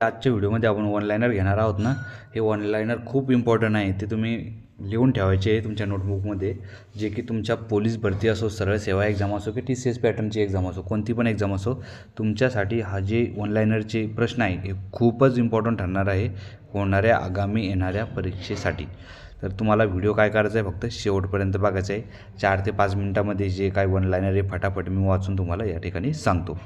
आजच्या व्हिडिओमध्ये आपण ऑनलाईनर घेणार आहोत ना? हे ऑनलाईनर खूप इम्पॉर्टंट आहे. ते तुम्ही लिहून ठेवायचे आहे तुमच्या नोटबुकमध्ये जे की तुमच्या पोलीस भरती असो सरळ सेवा एक्झाम असो की टी सी एस पॅटर्नची एक्झाम असो कोणती पण एक्झाम असो तुमच्यासाठी हा जे ऑनलाईनरचे प्रश्न आहे हे खूपच इम्पॉर्टंट ठरणार आहे होणाऱ्या आगामी येणाऱ्या परीक्षेसाठी. तर तुम्हाला व्हिडिओ काय करायचा आहे फक्त शेवटपर्यंत बघायचा आहे. चार ते पाच मिनटामध्ये जे काय ऑनलाईनर आहे फटाफट मी वाचून तुम्हाला या ठिकाणी सांगतो.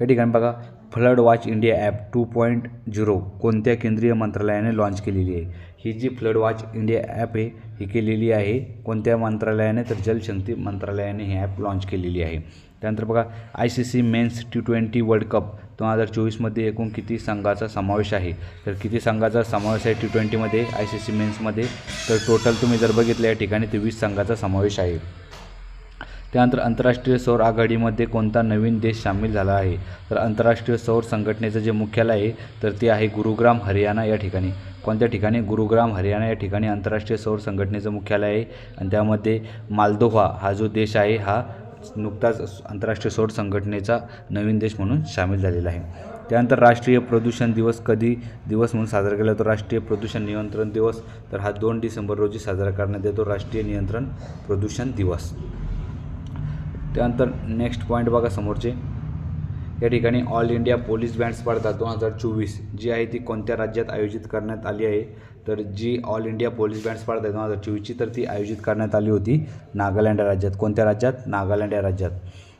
या ठिकाणी बघा flood watch India app two point zero कोणत्या केंद्रीय मंत्रालयाने लॉन्च केलेली आहे? ही जी फ्लड वॉच इंडिया ॲप आहे ही केलेली आहे कोणत्या मंत्रालयाने? तर जलशक्ती मंत्रालयाने ही ॲप लॉन्च केलेली आहे. त्यानंतर बघा I C C men's T twenty world cup दोन हजार चोवीसमध्ये एकूण किती संघाचा समावेश आहे? तर किती संघाचा समावेश आहे टी ट्वेंटीमध्ये आय सी सी मेन्समध्ये? तर टोटल तुम्ही जर बघितलं या ठिकाणी ते वीस संघाचा समावेश आहे. त्यानंतर आंतरराष्ट्रीय सौर आघाडीमध्ये कोणता नवीन देश सामील झाला आहे? तर आंतरराष्ट्रीय सौर संघटनेचं जे मुख्यालय आहे तर ते आहे गुरुग्राम हरियाणा या ठिकाणी. कोणत्या ठिकाणी? गुरुग्राम हरियाणा या ठिकाणी आंतरराष्ट्रीय सौर संघटनेचं मुख्यालय आहे. आणि त्यामध्ये मालदोव्हा हा जो देश आहे हा नुकताच आंतरराष्ट्रीय सौर संघटनेचा नवीन देश म्हणून सामील झालेला आहे. त्यानंतर राष्ट्रीय प्रदूषण दिवस कधी दिवस म्हणून साजरा केला जातो? राष्ट्रीय प्रदूषण नियंत्रण दिवस. तर हा दोन डिसेंबर रोजी साजरा करण्यात येतो. राष्ट्रीय नियंत्रण प्रदूषण दिवस. त्यानंतर नेक्स्ट पॉईंट बघा समोरचे. या ठिकाणी ऑल इंडिया पोलीस बँड स्पर्धा दोन हजार चोवीस जी आहे ती कोणत्या राज्यात आयोजित करण्यात आली आहे? तर जी ऑल इंडिया पोलीस बँड स्पर्धा आहे दोन हजार चोवीसची तर ती आयोजित करण्यात आली होती नागालँड राज्यात. कोणत्या राज्यात? नागालँड या राज्यात.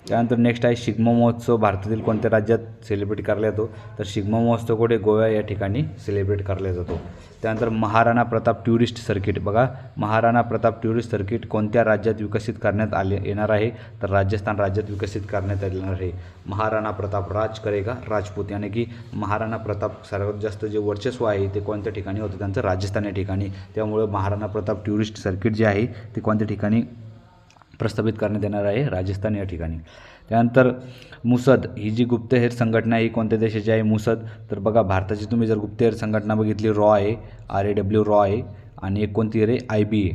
त्यानंतर नेक्स्ट आहे शिग्मो महोत्सव. भारतातील कोणत्या राज्यात सेलिब्रेट करला जातो तर शिग्मो महोत्सव कुठे? गोव्या या ठिकाणी सेलिब्रेट करला जातो त्यानंतर महाराणा प्रताप टुरिस्ट सर्किट बघा महाराणा प्रताप टुरिस्ट सर्किट कोणत्या राज्यात विकसित करण्यात आले येणार आहे? तर राजस्थान राज्यात विकसित करण्यात येणार आहे. महाराणा प्रताप राज करेगा राजपूत. याने की महाराणा प्रताप सर्वात जास्त जे वर्चस्व आहे ते कोणत्या ठिकाणी होतं? त्यांचं राजस्थान या ठिकाणी. त्यामुळे महाराणा प्रताप टुरिस्ट सर्किट जे आहे ते कोणत्या ठिकाणी प्रस्थापित करण्यात येणार आहे राजस्थान या ठिकाणी. त्यानंतर मुसद ही जी गुप्तहेर संघटना ही कोणत्या देशाची आहे? मुसद. तर बघा भारताची तुम्ही जर गुप्तहेर संघटना बघितली रॉ आहे आर ए डब्ल्यू रॉ आहे आणि एक कोणती रे? I B A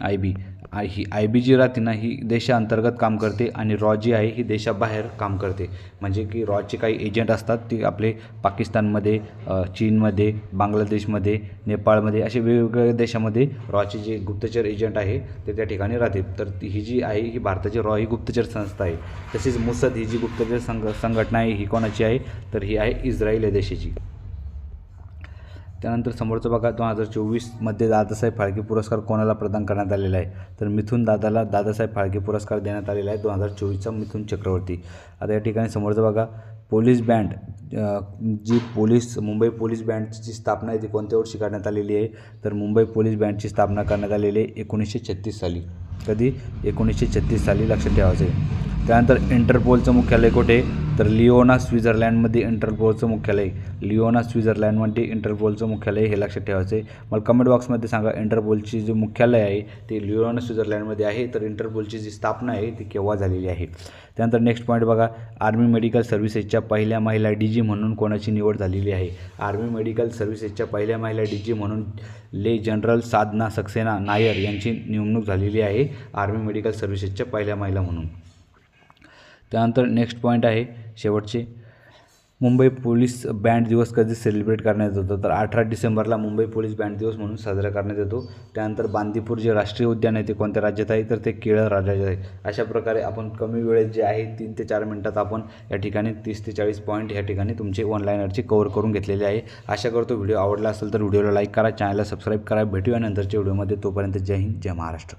I B I he I B जी राहते ना ही देशांतर्गत काम करते आणि रॉ जी आहे ही देशाबाहेर काम करते. म्हणजे की रॉचे काही एजंट असतात ते आपले पाकिस्तानमध्ये चीनमध्ये बांगलादेशमध्ये नेपाळमध्ये असे वेगवेगळ्या देशामध्ये रॉचे जे गुप्तचर एजंट आहे ते त्या ठिकाणी राहते. तर ती- ही जी आहे ही भारताची रॉ ही गुप्तचर संस्था आहे. तसेच मुसद ही जी गुप्तचर संघ संघटना आहे ही कोणाची आहे? तर ही आहे इस्रायल या देशाची. त्यानंतर समोरचा बघा दोन हजार चोवीसमध्ये दादासाहेब फाळके पुरस्कार कोणाला प्रदान करण्यात आलेला आहे? तर मिथून दादाला दादासाहेब फाळके पुरस्कार देण्यात आलेला आहे दोन हजार चोवीसचा मिथून चक्रवर्ती. आता या ठिकाणी समोरचा बघा पोलीस बँड जी पोलीस मुंबई पोलीस बँडची स्थापना आहे ती कोणत्या वर्षी करण्यात आलेली आहे? तर मुंबई पोलीस बँडची स्थापना करण्यात आलेली आहे एकोणीसशे छत्तीस साली. कधी? एकोणीसशे छत्तीस साली लक्षात ठेवायचं आहे. त्यानंतर इंटरपोलचं मुख्यालय कुठे? तर लिओना स्वित्झर्लंडमध्ये इंटरपोलचं मुख्यालय. लिओना स्वित्झर्लंडमध्ये इंटरपोलचं मुख्यालय हे लक्षात ठेवायचं आहे मला कमेंट बॉक्समध्ये सांगा इंटरपोलची जे मुख्यालय आहे ते लिओना स्वित्झर्लंडमध्ये आहे? तर इंटरपोलची जी स्थापना आहे ती केव्हा झालेली आहे? त्यानंतर नेक्स्ट पॉईंट बघा आर्मी मेडिकल सर्व्हिसेसच्या पहिल्या महिला डी जी म्हणून कोणाची निवड झालेली आहे? आर्मी मेडिकल सर्व्हिसेसच्या पहिल्या महिला डी जी म्हणून ले जनरल साधना सक्सेना नायर यांची नेमणूक झालेली आहे आर्मी मेडिकल सर्व्हिसेसच्या पहिल्या महिला म्हणून. त्यानंतर नेक्स्ट पॉईंट आहे शेवटचे. मुंबई पोलीस बँड दिवस कधी सेलिब्रेट करण्यात येतो? तर अठरा डिसेंबरला मुंबई पोलीस बँड दिवस म्हणून साजरा करण्यात येतो. त्यानंतर बांदीपूर जे राष्ट्रीय उद्यान आहे ते कोणत्या राज्यात आहे? तर ते केरळ राज्यात आहे. अशा प्रकारे आपण कमी वेळेत जे आहे तीन ते चार मिनटात आपण या ठिकाणी तीस ते चाळीस पॉईंट या ठिकाणी तुमचे ऑनलाईनरचे कवर करून घेतलेले आहे. आशा करतो व्हिडिओ आवडला असेल तर व्हिडिओला लाईक करा चॅनलला सबस्क्राईब करा. भेटूया नंतरच्या व्हिडिओमध्ये तोपर्यंत जय हिंद जय महाराष्ट्र.